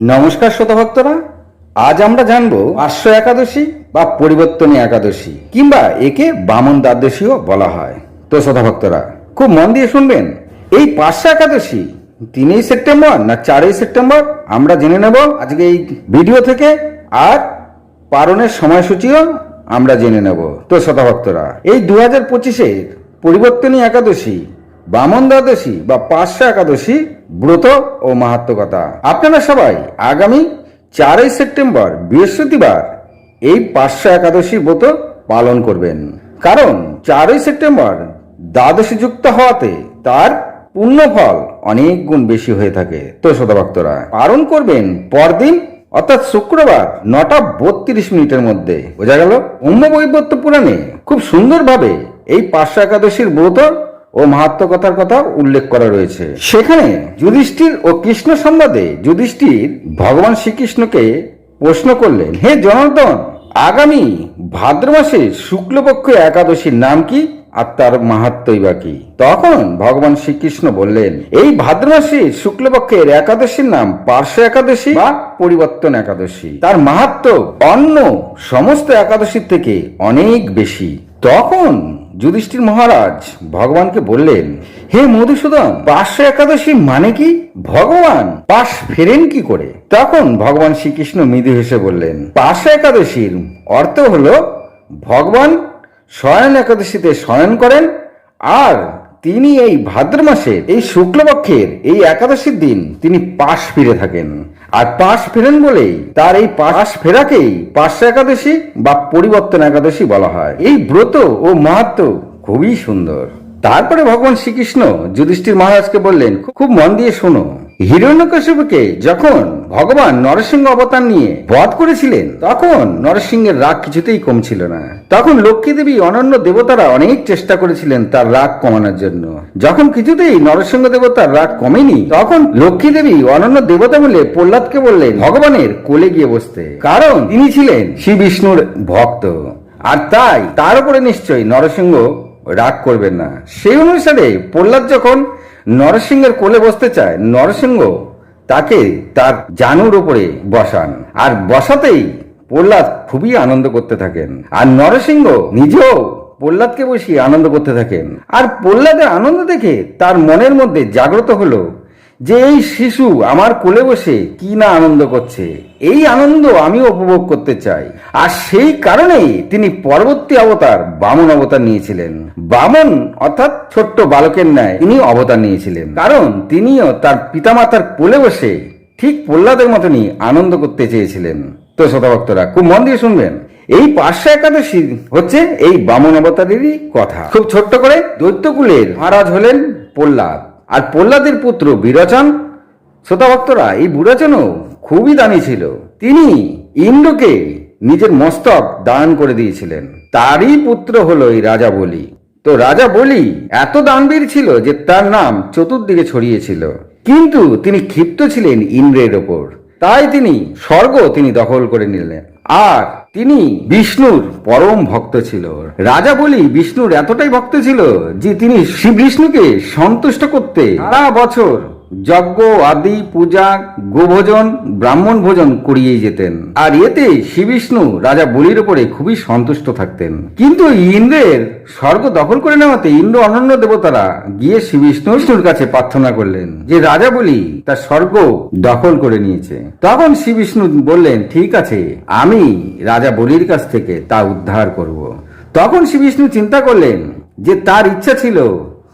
নমস্কার শ্রোতা ভক্তরা আজ আমরা জানব পার্শ্ব একাদশী বা পরিবর্তনী একাদশী, কিংবা একে বামন দ্বাদশীও বলা হয়। তো শ্রোতা ভক্তরা খুব মন দিয়ে শুনবেন। এই পার্শ্ব একাদশী, তিনই সেপ্টেম্বর না চারই সেপ্টেম্বর, আমরা জেনে নেব আজকে এই ভিডিও থেকে, আর পারণের সময়সূচিও আমরা জেনে নেব। তো শ্রোতা ভক্তরা এই দু হাজার পঁচিশের পরিবর্তনী একাদশী বামন দ্বাদশী বা পার্শ্ব একাদশী ব্রত ও মাহাত্মকতা আপনারা সবাই আগামী চারই সেপ্টেম্বর বৃহস্পতিবার এই পার্শ্ব একাদশী ব্রত পালন করবেন। কারণ চারই সেপ্টেম্বর দ্বাদশী যুক্ত হওয়াতে তার পূর্ণ ফল অনেক গুণ বেশি হয়ে থাকে। তো শ্রোতা ভক্তরা পালন করবেন পরদিন, অর্থাৎ শুক্রবার নটা বত্রিশ মিনিটের মধ্যে। বোঝা গেল? বৈবত্য পুরাণে খুব সুন্দরভাবে এই পার্শ্ব একাদশীর ব্রত ও মাহাত্মকতার কথা উল্লেখ করা রয়েছে। সেখানে যুধিষ্ঠির ও কৃষ্ণ সম্বাদে যুধিষ্ঠির ভগবান শ্রীকৃষ্ণকে প্রশ্ন করলেন, হে জনার্দন, আগামী ভাদ্র মাসে শুক্লপক্ষ একাদশীর নাম কি আর তার মাহাত্মই বা কি? তখন ভগবান শ্রীকৃষ্ণ বললেন, এই ভাদ্র মাসে শুক্লপক্ষের একাদশীর নাম পার্শ্ব একাদশী বা পরিবর্তন একাদশী। তার মাহাত্ম অন্য সমস্ত একাদশীর থেকে অনেক বেশি। তখন যুধিষ্ঠির মহারাজ ভগবানকে বললেন, হে মধুসূদন, পার্শ্ব একাদশী মানে কি? ভগবান পাশ ফেরেন কি করে? তখন ভগবান শ্রীকৃষ্ণ মৃদু হেসে বললেন, পার্শ্ব একাদশীর অর্থ হল ভগবান শয়ন একাদশীতে শয়ন করেন আর তিনি এই ভাদ্র মাসের এই শুক্লপক্ষের এই একাদশীর দিন তিনি পাশ ফিরে থাকেন। আর পাশ ফেরেন বলেই তার এই পাশ ফেরাকেই পাশ একাদশী বা পরিবর্তন একাদশী বলা হয়। এই ব্রত ও মাহাত্ম খুবই সুন্দর। তারপরে ভগবান শ্রীকৃষ্ণ যুধিষ্ঠির মহারাজকে বললেন, খুব মন দিয়ে শোনো হিরণ্যকশিপুকে যখন ভগবান নরসিংহ অবতার নিয়ে বধ করেছিলেন, তখন নরসিংহের রাগ কিছুতেই কমছিল না। তখন লক্ষ্মী দেবী অনন্য দেবতারা অনেক চেষ্টা করেছিলেন তার রাগ কমানোর জন্য। যখন কিছুতেই নরসিংহ দেবতার রাগ কমেনি, তখন লক্ষ্মী দেবী অনন্য দেবতা বলে প্রহ্লাদকে বললেন, ভগবানের কোলে গিয়ে বসতে। কারণ তিনি ছিলেন শ্রী বিষ্ণুর ভক্ত। আর তাই তার উপরে নিশ্চয়ই নরসিংহ রাগ করবেন না। সেই অনুসারে প্রহ্লাদ যখন নরসিংহের কোলে বসতে চায় নরসিংহ, তাকে তার জানুর উপরে বসান। আর বসাতেই প্রহ্লাদ খুবই আনন্দ করতে থাকেন। আর নরসিংহ নিজেও প্রহ্লাদকে বসিয়ে আনন্দ করতে থাকেন। আর প্রহ্লাদের আনন্দ দেখে তার মনের মধ্যে জাগ্রত হলো যে এই শিশু আমার কোলে বসে কি না আনন্দ করছে, এই আনন্দ আমিও উপভোগ করতে চাই। আর সেই কারণেই তিনি পরবর্তী অবতার বামন অবতার নিয়েছিলেন। বামন অর্থাৎ ছোট্ট বালকের ন্যায় তিনি অবতার নিয়েছিলেন। কারণ তিনিও তার পিতামাতার কোলে বসে ঠিক প্রহ্লাদের মতনই আনন্দ করতে চেয়েছিলেন। তো শ্রোতা ভক্তরা খুব মন দিয়ে শুনবেন। এই পার্শ্ব একাদশী হচ্ছে এই বামন অবতারেরই কথা। খুব ছোট্ট করে দৈত্যকুলের মহারাজ হলেন প্রহ্লাদ। আর প্রহ্লাদের পুত্র বিরচন? শ্রোতা ভক্তরা এই বিরচনও খুবই দামি ছিল। তিনি ইন্দ্রকে নিজের মস্তক দান করে দিয়েছিলেন। তারই পুত্র হলো এই রাজা বলি। তো রাজা বলি এত দানবীর ছিল যে তার নাম চতুর্দিকে ছড়িয়েছিল। কিন্তু তিনি ক্ষিপ্ত ছিলেন ইন্দ্রের ওপর। তাই তিনি স্বর্গ তিনি দখল করে নিলেন। আর তিনি বিষ্ণুর পরম ভক্ত ছিল। রাজা বলি বিষ্ণুর এতটাই ভক্ত ছিল যে তিনি শ্রী বিষ্ণুকে সন্তুষ্ট করতে সারা বছর যজ্ঞ, আদি, পূজা, গোভোজন, ব্রাহ্মণ ভোজন করিয়েই যেতেন। আর এতে শ্রীবিষ্ণু রাজা বলির উপরে খুবই সন্তুষ্ট থাকতেন। কিন্তু ইন্দ্রের স্বর্গ দখল করে নেওয়াতে ইন্দ্র অনন্য দেবতারা গিয়ে শ্রী বিষ্ণু বিষ্ণুর কাছে প্রার্থনা করলেন যে রাজা বলি তার স্বর্গ দখল করে নিয়েছে। তখন শ্রী বিষ্ণু বললেন, ঠিক আছে, আমি রাজা বলির কাছ থেকে তা উদ্ধার করব। তখন শ্রী বিষ্ণু চিন্তা করলেন যে তার ইচ্ছা ছিল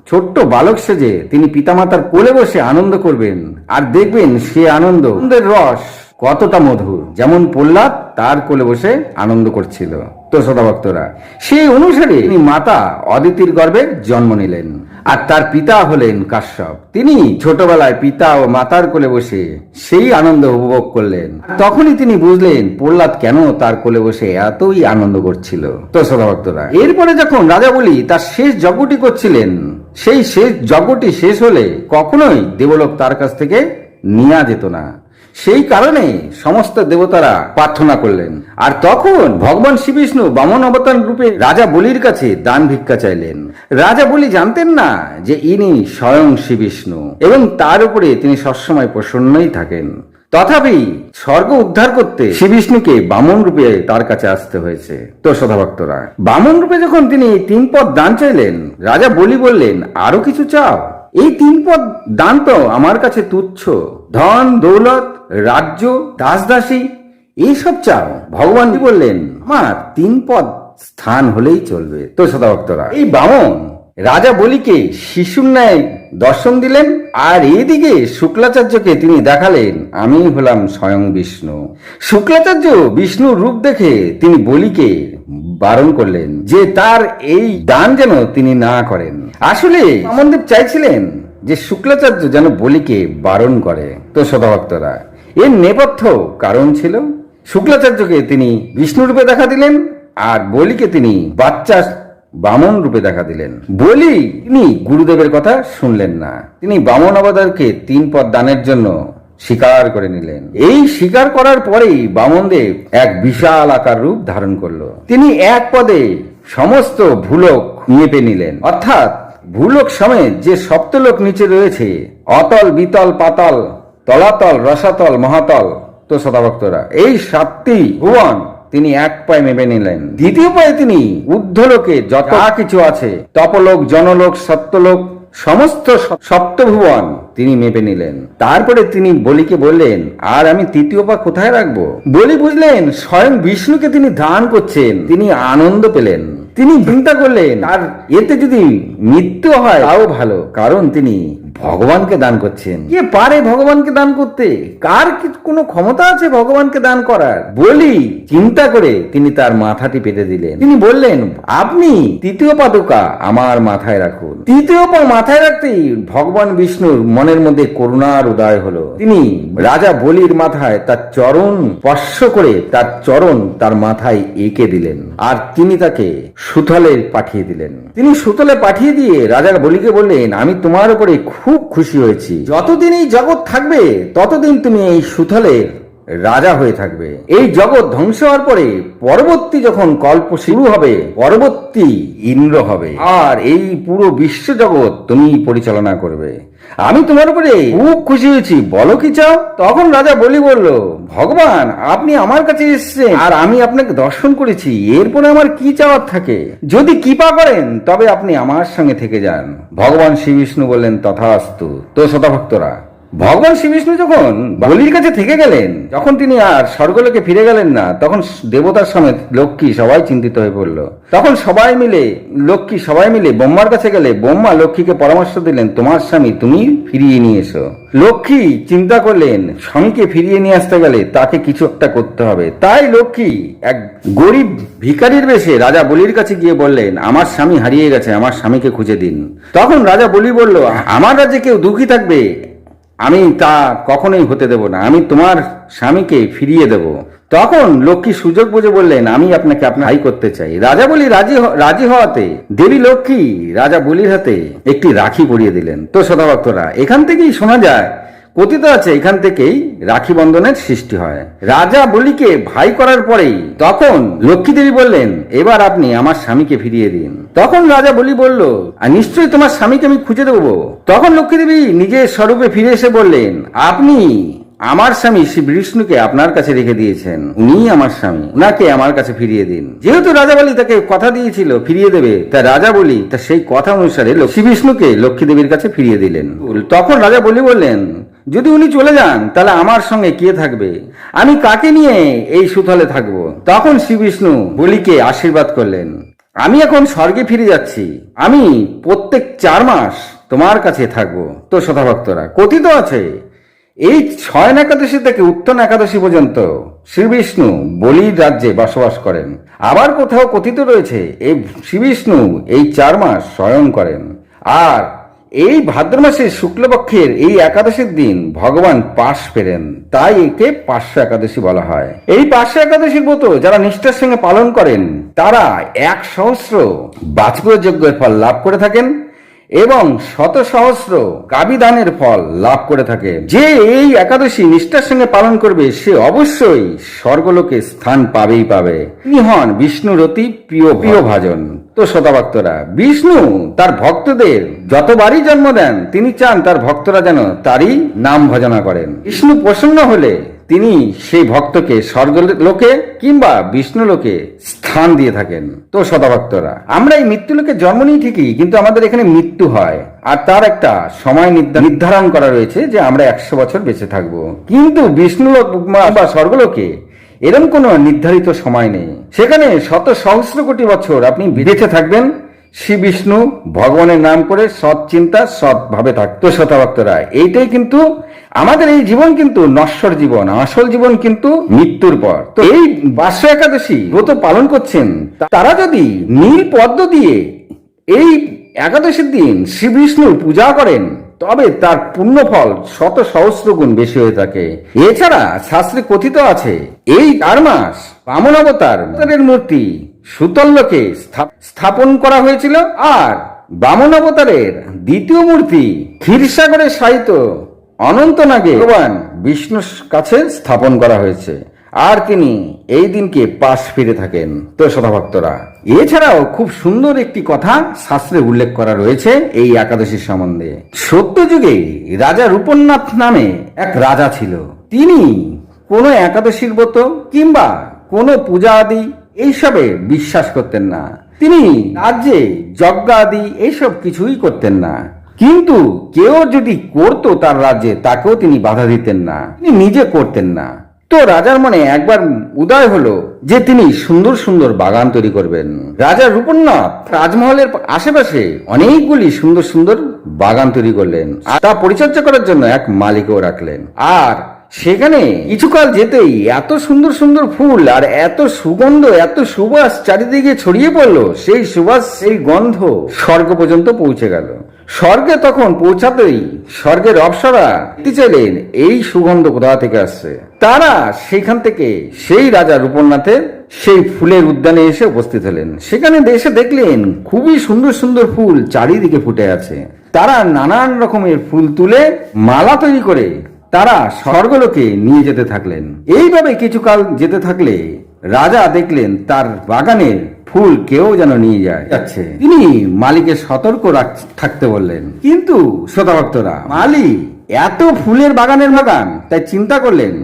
ছোট্ট বালক সেজে তিনি পিতামাতার কোলে বসে আনন্দ করবেন। আর দেখবেন সে আনন্দ, আনন্দের রস কতটা মধুর। যেমন প্রহ্লাদ তার কোলে বসে আনন্দ করছিল। তো শ্রোতা ভক্তরা, সেই অনুসারে তিনি মাতা অদিতির গর্ভে জন্ম নিলেন আর তার পিতা হলেন কাশ্যপ। তিনি ছোটবেলায় পিতা ও মাতার কোলে বসে সেই আনন্দ উপভোগ করলেন। তখনই তিনি বুঝলেন প্রহ্লাদ কেন তার কোলে বসে এতই আনন্দ করছিল। তো শ্রোতা ভক্তরা, এরপরে যখন রাজা বলি তার শেষ যজ্ঞটি করছিলেন সেই শেষ, যজ্ঞটি শেষ হলে কখনোই দেবলোক তার কাছ থেকে নেওয়া যেত না। সেই কারণে সমস্ত দেবতারা প্রার্থনা করলেন। আর তখন ভগবান শ্রীবিষ্ণু বামন অবতার রূপে রাজা বলির কাছে দান ভিক্ষা চাইলেন। রাজা বলি জানতেন না যে ইনি স্বয়ং শ্রীবিষ্ণু এবং তার উপরে তিনি সবসময় প্রসন্নই থাকেন। তথাপি স্বর্গ উদ্ধার করতে শ্রী বিষ্ণুকে বামন রূপে তার কাছে আসতে হয়েছে। তো শ্রোতা ভক্তরা বামন রূপে যখন তিনি তিন পদ দান চাইলেন, রাজা বলি বললেন, আরও কিছু চাও? এই তিন পদ দান তো আমার কাছে তুচ্ছ। ধন, দৌলত, রাজ্য দাস দাসী এইসব চাও। ভগবান বললেন, আমার তিন পদ স্থান হলেই চলবে। তো শ্রোতা ভক্তরা এই বামন রাজা বলিকে শিশুর ন্যায় দর্শন দিলেন, আর এদিকে শুক্লাচার্যকে তিনি দেখালেন। আমি হলাম স্বয়ং বিষ্ণু। শুক্লাচার্য বিষ্ণুর রূপ দেখে তিনি বলিকে বারণ করলেন যে তার এই দান যেন তিনি না করেন। আসলে বামনদেব চাইছিলেন যে শুক্লাচার্য যেন বলিকে বারণ করে। তো শতভক্তরা এর নেপথ্য কারণ ছিল, শুক্লাচার্যকে তিনি বিষ্ণুরূপে দেখা দিলেন, আর বলিকে তিনি বাচ্চা বামন রূপে দেখা দিলেন। বলি, তিনি গুরুদেবের কথা শুনলেন না। তিনি বামন অবতারকে তিন পদ দানের জন্য স্বীকার করে নিলেন। এই স্বীকার করার পরেই বামনদেব এক বিশাল আকার রূপ ধারণ করল। তিনি এক পদে সমস্ত ভূলোক নিয়েপে নিলেন। অর্থাৎ ভূলোক সমেত যে সপ্তলোক নিচে রয়েছে, অতল, বিতল, পাতল, তলাতল, রসাতল, মহাতল, তো শতাভক্তরা এই সাতটি ভুবন তিনি এক পায়ে মেপে নিলেন। দ্বিতীয় পায়ে তিনি ঊর্ধ্বলোকে যত কিছু আছে তপলোক জনলোক সত্যলোক সমস্ত সপ্তভুবন তিনি মেপে নিলেন। তারপরে তিনি বলিকে বললেন আর আমি তৃতীয় পা কোথায় রাখব? বলি বুঝলেন স্বয়ং বিষ্ণুকে তিনি দান করছেন তিনি আনন্দ পেলেন। তিনি চিন্তা করলেন আর এতে যদি মৃত্যু হয় তাও ভালো কারণ তিনি ভগবানকে দান করছেন। কে পারে ভগবানকে দান করতে। কার কি কোনো ক্ষমতা আছে ভগবানকে দান করার? বলি, চিন্তা করে তিনি তার মাথাটি পেতে দিলেন। তিনি বললেন, আপনি তৃতীয় পাদুকা আমার মাথায় রাখুন। তৃতীয় পা মাথায় রাখতেই ভগবান বিষ্ণুর মনের মধ্যে করুণার উদয় হলো। তিনি রাজা বলির মাথায় তার চরণ স্পর্শ করে তার চরণ তার মাথায় এঁকে দিলেন আর তিনি তাকে সুথলে পাঠিয়ে দিলেন। তিনি সুতলে পাঠিয়ে দিয়ে রাজার বলিকে বললেন, আমি তোমার উপরে খুব খুশি হয়েছি। যতদিন এই জগৎ থাকবে ততদিন তুমি এই সুথলের রাজা হয়ে থাকবে। এই জগৎ ধ্বংস হওয়ার পরে পরবর্তী যখন কল্প শুরু হবে, পরবর্তী ইন্দ্র হবে। আর এই পুরো বিশ্ব জগৎ তুমি পরিচালনা করবে। আমি তোমার উপরে খুব খুশি হয়েছি। বলো কি চাও? তখন রাজা বলি বলল, ভগবান, আপনি আমার কাছে এসেছেন আর আমি আপনাকে দর্শন করেছি। এরপরে আমার কি চাওয়ার থাকে? যদি কৃপা করেন, তবে আপনি আমার সঙ্গে থেকে যান। ভগবান শ্রী বিষ্ণু বললেন, তথাস্তু, তো শতভক্তরা ভগবান শ্রীবিষ্ণু যখন বলির কাছে থেকে গেলেন, যখন তিনি আর স্বর্গলোকে ফিরে গেলেন না, তখন দেবতার সমেত লক্ষ্মী সবাই চিন্তিত হয়ে পড়ল। তখন সবাই মিলে, লক্ষ্মী সবাই মিলে ব্রহ্মার কাছে গেলে, ব্রহ্মা লক্ষ্মীকে পরামর্শ দিলেন, তোমার স্বামী তুমি ফিরিয়ে নিয়ে এসো। লক্ষ্মী চিন্তা করলেন, স্বামীকে ফিরিয়ে নিয়ে আসতে গেলে তাকে কিছু একটা করতে হবে। তাই লক্ষ্মী এক গরিব ভিখারির বেশে রাজা বলির কাছে গিয়ে বললেন, আমার স্বামী হারিয়ে গেছে, আমার স্বামীকে খুঁজে দিন। তখন রাজা বলি বলল, আমার রাজ্যে কেউ দুঃখী থাকবে? আমি তা কখনোই হতে দেব না। আমি তোমার স্বামীকে ফিরিয়ে দেব। তখন লক্ষ্মী সুযোগ বুঝে বললেন, আমি আপনাকে আপনার হাই করতে চাই। রাজা বলি, রাজি রাজি হওয়াতে, দেবী লক্ষ্মী, রাজা বলির হাতে একটি রাখি পরিয়ে দিলেন। তো সদাভক্তরা এখান থেকেই শোনা যায় কথিত আছে, এখান থেকেই রাখি বন্ধনের সৃষ্টি হয়। রাজা বলিকে ভাই করার পরেই তখন লক্ষ্মী দেবী বললেন, এবার আপনি আমার স্বামীকে ফিরিয়ে দিন। তখন রাজা বলি বলল, আর নিশ্চয়ই তোমার স্বামীকে আমি খুঁজে দেবো। তখন লক্ষ্মী দেবী নিজের স্বরূপে ফিরে এসে বললেন, আপনি আমার স্বামী শ্রী বিষ্ণুকে আপনার কাছে রেখে দিয়েছেন। উনি আমার স্বামী। উনাকে আমার কাছে ফিরিয়ে দিন। যেহেতু রাজা বলি তাকে কথা দিয়েছিল, ফিরিয়ে দেবে, তা রাজা বলি তা সেই কথা অনুসারে শ্রী বিষ্ণুকে লক্ষ্মী দেবীর কাছে ফিরিয়ে দিলেন। তখন রাজা বলি বললেন যদি উনি চলে যান, তাহলে আমার সঙ্গে কে থাকবে? আমি কাকে নিয়ে এই সুথলে থাকব? তখন শ্রীবিষ্ণু বলিকে আশীর্বাদ করলেন। আমি এখন স্বর্গে ফিরে যাচ্ছি। আমি প্রত্যেক চার মাস তোমার কাছে থাকব। তো শতভক্তরা কথিত আছে, এই ছয় একাদশী থেকে উত্তন একাদশী পর্যন্ত শ্রীবিষ্ণু বলির রাজ্যে বসবাস করেন। আবার কোথাও কথিত রয়েছে এই শ্রীবিষ্ণু এই চার মাস শয়ন করেন। আর এই ভাদ্র মাসে শুক্লপক্ষের এই একাদশীর দিন ভগবান পাশ ফেরেন। তাই একে পার্শ্ব একাদশী বলা হয়। এই পার্শ্ব একাদশীর মতো যারা নিষ্ঠার সঙ্গে পালন করেন, তারা এক সহস্র বাজপেয় যজ্ঞের ফল লাভ করে থাকেন এবং শত সহস্র কাবিদানের ফল লাভ করে থাকে যে এই একাদশী নিষ্ঠার সঙ্গে পালন করবে, সে অবশ্যই স্বর্গলোকে স্থান পাবেই পাবে। তিনি হন বিষ্ণুর অতি প্রিয় প্রিয় ভাজন। তো শ্রোতাভক্তরা বিষ্ণু, তার ভক্তদের যতবারই জন্ম দেন, তিনি চান তার ভক্তরা যেন তারই নাম ভজনা করেন। বিষ্ণু প্রসন্ন হলে তিনি সেই ভক্তকে স্বর্গ লোকে কিংবা বিষ্ণু লোকে স্থান দিয়ে থাকেন। তো শতভক্তরা আমরা এই মৃত্যু লোকে জন্ম নিই ঠিকই, কিন্তু আমাদের এখানে মৃত্যু হয়। আর তার একটা সময় নির্ধা- নির্ধারণ করা রয়েছে যে আমরা একশো বছর বেঁচে থাকব। কিন্তু বিষ্ণু লোক বা স্বর্গলোকে এরকম কোনো নির্ধারিত সময় নেই। সেখানে শত সহস্র কোটি বছর আপনি বেঁচে থাকবেন। শ্রী বিষ্ণু ভগবানের নাম করে সৎ চিন্তা, সৎ ভাবে থাকতো। শতভক্তরা, এইটাই কিন্তু আমাদের এই জীবন কিন্তু নশ্বর জীবন, আসল জীবন কিন্তু মৃত্যুর পর। তো এই বাস্য একাদশী ব্রত পালন করছেন, তারা যদি নীল পদ্ম দিয়ে এই একাদশীর দিন শ্রী বিষ্ণুর পূজা করেন তবে তার পুণ্যফল শত সহস্র গুণ বেশি হয়ে থাকে। এছাড়া শাস্ত্রে কথিত আছে, এই চার মাস বামন অবতার অবতারের মূর্তি সুতল্লকে স্থাপ- স্থাপন করা হয়েছিল আর বামন অবতারের দ্বিতীয় মূর্তি ক্ষীরসাগরের সাহিত্য অনন্তনাগে ভগবান বিষ্ণুর কাছে স্থাপন করা হয়েছে। আর তিনি এই দিনকে পাশ ফিরে থাকেন। তো শতভক্তরা এছাড়াও খুব সুন্দর একটি কথা শাস্ত্রে উল্লেখ করা রয়েছে এই একাদশীর সম্বন্ধে। সত্য যুগে রাজা রূপনাথ নামে এক রাজা ছিল। তিনি কোনো একাদশীর ব্রত কিংবা কোনো পূজা আদি এইসবে বিশ্বাস করতেন না। তিনি রাজ্যে যজ্ঞ আদি এইসব কিছুই করতেন না। কিন্তু কেউ যদি করতো তার রাজ্যে, তাকেও তিনি বাধা দিতেন না। তিনি নিজে করতেন না। তো রাজার মনে একবার উদয় হলো যে তিনি সুন্দর সুন্দর বাগান তৈরি করবেন। রাজা রূপনাথ রাজমহলের আশেপাশে অনেকগুলি সুন্দর সুন্দর বাগান তৈরি করলেন আর তা পরিচর্যা করার জন্য এক মালিকও রাখলেন। আর সেখানে কিছুকাল যেতেই এত সুন্দর সুন্দর ফুল আর এত সুগন্ধ, এত সুবাস চারিদিকে ছড়িয়ে পড়ল, সেই সুবাস, সেই গন্ধ স্বর্গ পর্যন্ত পৌঁছে গেল। স্বর্গে তখন পৌঁছাতেই স্বর্গের অপসরা চাইলেন এই সুগন্ধ কোথা থেকে আসছে? তারা সেখান থেকে সেই রাজা রূপনাথের সেই ফুলের উদ্যানে এসে উপস্থিত হলেন। সেখানে এসে দেখলেন খুবই সুন্দর সুন্দর ফুল চারিদিকে ফুটে আছে। তারা নানান রকমের ফুল তুলে মালা তৈরি করে তারা স্বর্গলোকে নিয়ে যেতে থাকলেন। এইভাবে কিছুকাল যেতে থাকলে রাজা দেখলেন তার বাগানের ফুল কেউ যেন নিয়ে যায়। যাচ্ছে। তিনি মালিকের সতর্ক থাকতে বললেন। কিন্তু শ্রোতাভক্তরা মালিক এত ফুলের বাগানের বাগান তাই চিন্তা করলেন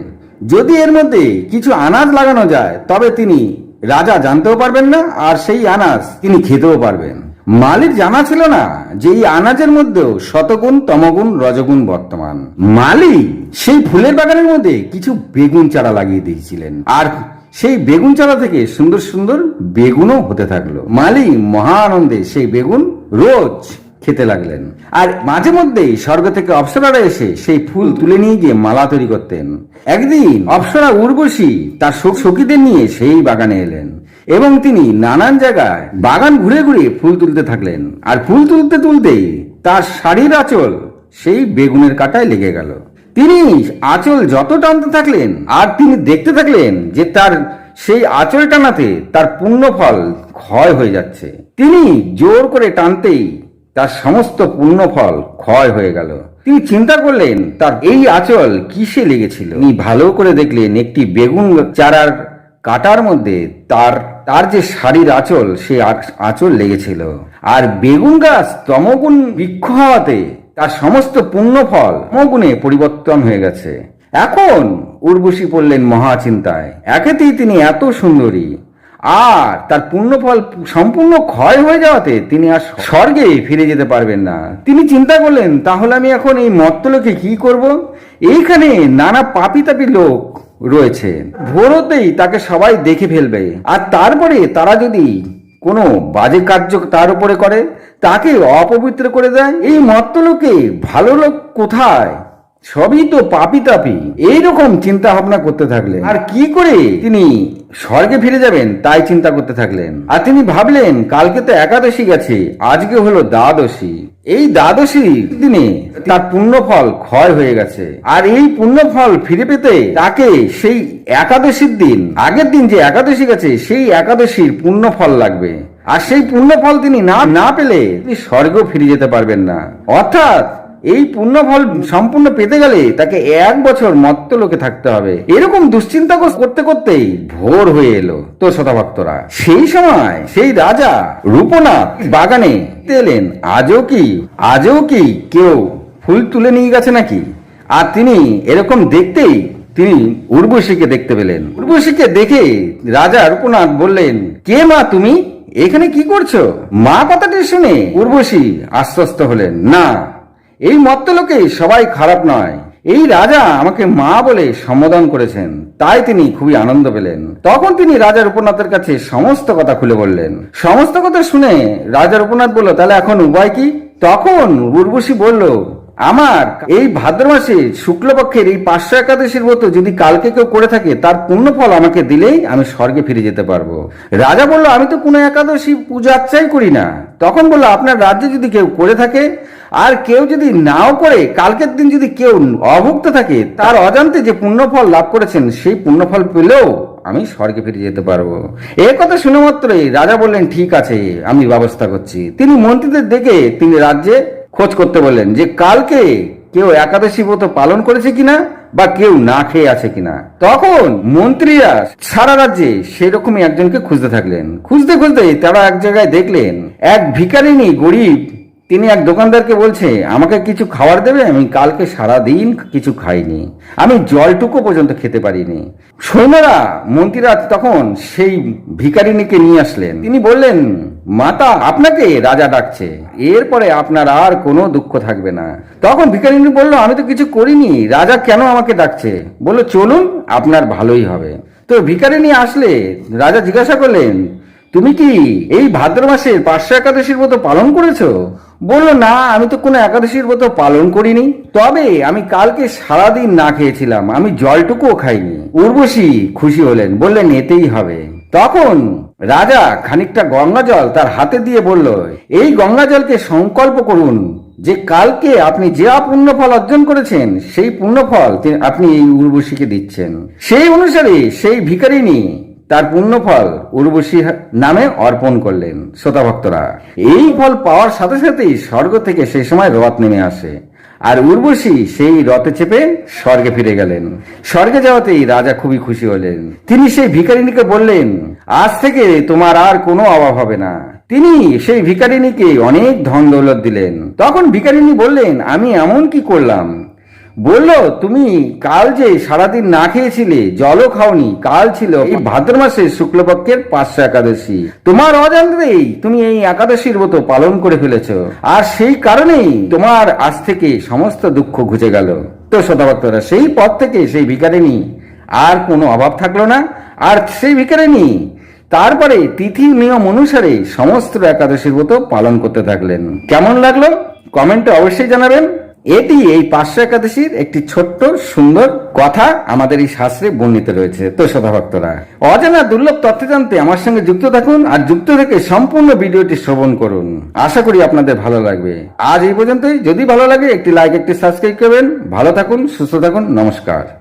যদি এর মধ্যে কিছু আনাজ লাগানো যায় তবে তিনি রাজা জানতেও পারবেন না আর সেই আনাজ তিনি খেতেও পারবেন। মালিক জানা ছিল না যে এই আনাজের মধ্যেও শতগুণ তমগুণ রজগুণ বর্তমান। মালিক সেই ফুলের বাগানের মধ্যে কিছু বেগুন চারা লাগিয়ে দিয়েছিলেন আর সেই বেগুন চারা থেকে সুন্দর সুন্দর বেগুনও হতে থাকল। মালি মহা আনন্দে সেই বেগুন রোজ খেতে লাগলেন। আর মাঝে মধ্যেই স্বর্গ থেকে অপ্সরারা এসে সেই ফুল তুলে নিয়ে গিয়ে মালা তৈরি করতেন। একদিন অপ্সরা উর্বশী তার সখ- সখীদের নিয়ে সেই বাগানে এলেন এবং তিনি নানান জায়গায় বাগান ঘুরে ঘুরে ফুল তুলতে থাকলেন। আর ফুল তুলতে তুলতেই তার শাড়ির আঁচল সেই বেগুনের কাটায় লেগে গেল। তিনি আঁচল যত টানতে থাকলেন, আর তিনি দেখতে থাকলেন যে তার সেই আঁচল টানাতে তার পুণ্য ফল ক্ষয় হয়ে যাচ্ছে। তিনি জোর করে টানতেই তার সমস্ত পুণ্য ফল ক্ষয় হয়ে গেল। তিনি চিন্তা করলেন, তার এই আঁচল কিসে লেগেছিল? তিনি ভালো করে দেখলেন, একটি বেগুন চারার কাটার মধ্যে তার তার যে শাড়ির আঁচল, সে আঁচল লেগেছিল। আর বেগুন গাছ তমগুণ বৃক্ষ হওয়াতে তার সমস্ত পুণ্য ফল তমগুণে পরিবর্তন হয়ে গেছে। এখন উর্বশী পড়লেন মহা চিন্তায় একেতেই তিনি এত সুন্দরী। আর তার পুণ্যফল সম্পূর্ণ ক্ষয় হয়ে যাওয়াতে তিনি আর স্বর্গে ফিরে যেতে পারবেন না। তিনি চিন্তা করলেন, তাহলে আমি এখন এই মর্তলোকে কি করব? এইখানে নানা পাপি তাপি লোক রয়েছে। ভোরতেই তাকে সবাই দেখে ফেলবে। আর তারপরে তারা যদি কোনো বাজে কার্য তার উপরে করে? তাকে অপবিত্র করে দেয়? এই মর্তলোকে ভালো লোক কোথায়? সবই তো পাপি তাপি। এইরকম চিন্তা ভাবনা করতে থাকলেন। আর কি করে? তিনি স্বর্গে ফিরে যাবেন তাই চিন্তা করতে থাকলেন। আর তিনি ভাবলেন কালকে তো একাদশী গেছে আজকে হলো দ্বাদশী। এই দ্বাদশী দিনে তার পুণ্যফল ক্ষয় হয়ে গেছে। আর এই পুণ্যফল ফিরে পেতে তাকে সেই একাদশীর দিন আগের দিন যে একাদশী গেছে সেই একাদশীর পুণ্যফল লাগবে। আর সেই পুণ্যফল তিনি না না পেলে তিনি স্বর্গ ফিরে যেতে পারবেন না। অর্থাৎ এই পুণ্যফল সম্পূর্ণ পেতে গেলে তাকে এক বছর মত্ত লোকে থাকতে হবে। এরকম দুশ্চিন্তা করতে করতেই ভোর হয়ে এলো তো শতভক্তরা। সেই সময় সেই রাজা রূপনাথ বাগানে এলেন, আজও কি? আজও কি কেউ ফুল তুলে নিয়ে গেছে নাকি? আর তিনি এরকম দেখতেই তিনি উর্বশীকে দেখতে পেলেন। উর্বশীকে দেখে রাজা রূপনাথ বললেন, কে মা তুমি? এখানে কি করছ? মা কথাটি শুনে উর্বশী আশ্বস্ত হলেন, না এই মত্তলোকে সবাই খারাপ নয়। এই রাজা আমাকে মা বলে সম্বোধন করেছেন, তাই তিনি খুবই আনন্দ পেলেন। তখন তিনি রাজা রূপনাথের কাছে সমস্ত কথা খুলে বললেন। সমস্ত কথা শুনে রাজা রূপনাথ বলল, তাহলে এখন উপায় কি? তখন উর্বশী বলল, আমার এই ভাদ্র মাসে শুক্লপক্ষের এই পাঁচশো একাদশীর মতো যদি কালকে কেউ করে থাকে, তার পুণ্যফল আমাকে দিলেই আমি স্বর্গে ফিরে যেতে পারব। রাজা বলল, আমি তো কোনো একাদশী পূজা আচ্ছাই করি না। তখন বলল, আপনার রাজ্যে যদি কেউ করে থাকে আর কেউ যদি নাও করে, কালকের দিন যদি কেউ অভুক্ত থাকে, তার অজান্তে যে পুণ্যফল লাভ করেছেন, সেই পুণ্যফল পেলেও আমি স্বর্গে ফিরে যেতে পারব। এ কথা শুনে মাত্রই রাজা বললেন, ঠিক আছে, আমি ব্যবস্থা করছি। তিনি মন্ত্রীদের দেখে তিনি রাজ্যে খোঁজ করতে বললেন যে, কালকে কেউ একাদশী ব্রত পালন করেছে কিনা বা কেউ না খেয়ে আছে কিনা? তখন মন্ত্রীরা সারা রাজ্যে সেরকমই একজনকে খুঁজতে থাকলেন। খুঁজতে খুঁজতে তারা এক জায়গায় দেখলেন, এক ভিকারিনী গরিব তিনি এক দোকানদারকে বলছে, আমাকে কিছু খাবার দেবে? আমি কালকে সারা দিন কিছু খাইনি। আমি জলটুকু পর্যন্ত খেতে পারিনি। সৈন্যরা, মন্ত্রীরা তখন সেই ভিকারিনীকে নিয়ে আসলেন। তিনি বললেন, মাতা, আপনাকে রাজা ডাকছে। এরপরে আপনার আর কোনো দুঃখ থাকবে না। তখন ভিকারিনী বলল, আমি তো কিছু করিনি। রাজা কেন আমাকে ডাকছে? বলল, চলুন, আপনার ভালোই হবে। তো ভিকারিনী আসলে, রাজা জিজ্ঞাসা করলেন তুমি কি এই ভাদ্র মাসের পাঁচশো একাদশীর মতো পালন করেছ? বলল, না, আমি তো কোনো একাদশীর মতো পালন করিনি। তবে আমি কালকে সারাদিন না খেয়েছিলাম। আমি জলটুকুও খাইনি। উর্বশী খুশি হলেন, বললেন, এতেই হবে। তখন রাজা খানিকটা গঙ্গা জল তার হাতে দিয়ে বলল, এই গঙ্গা জলকে সংকল্প করুন যে কালকে আপনি যে পুণ্যফল অর্জন করেছেন, সেই পুণ্যফল আপনি এই উর্বশীকে দিচ্ছেন। সেই অনুসারে সেই ভিকারিনী তার পুণ্যফল উর্বশী নামে অর্পণ করলেন শ্রোতা ভক্তরা এই ফল পাওয়ার সাথে সাথেই স্বর্গ থেকে সেই সময় রথ নেমে আসে। আর উর্বশী সেই রথে চেপে স্বর্গে ফিরে গেলেন। স্বর্গে যাওয়াতেই রাজা খুবই খুশি হলেন। তিনি সেই ভিকারিনীকে বললেন, আজ থেকে তোমার আর কোনো অভাব হবে না। তিনি সেই ভিকারিনীকে অনেক ধন দৌলত দিলেন। তখন ভিকারিনী বললেন, আমি এমন কি করলাম? বলল, তুমি কাল যে সারাদিন না খেয়েছিলে, জলও খাওনি, কাল ছিল এই ভাদ্র মাসে শুক্লপক্ষের পাঁচশো একাদশী। তোমার অজান্তেই তুমি এই একাদশীর মতো পালন করে ফেলেছ। আর সেই কারণেই তোমার আজ থেকে সমস্ত দুঃখ ঘুচে গেল। তো শতভক্তরা সেই পথ থেকে সেই ভিকারিনী আর কোনো অভাব থাকল না। আর সেই ভিকারিনী তারপরে তিথি নিয়ম অনুসারে সমস্ত একাদশীর মতো পালন করতে থাকলেন। কেমন লাগল? কমেন্টে অবশ্যই জানাবেন। এটি এই পাঁচশো একাদশীর একটি ছোট্ট, সুন্দর কথা আমাদের এই শাস্ত্রে বর্ণিত রয়েছে। তো ভক্তরা, অজানা দুর্লভ তথ্য জানতে আমার সঙ্গে যুক্ত থাকুন আর যুক্ত থেকে সম্পূর্ণ ভিডিওটি শ্রবণ করুন। আশা করি আপনাদের ভালো লাগবে। আজ এই পর্যন্তই। যদি ভালো লাগে, একটি লাইক একটি সাবস্ক্রাইব করবেন। ভালো থাকুন, সুস্থ থাকুন। নমস্কার।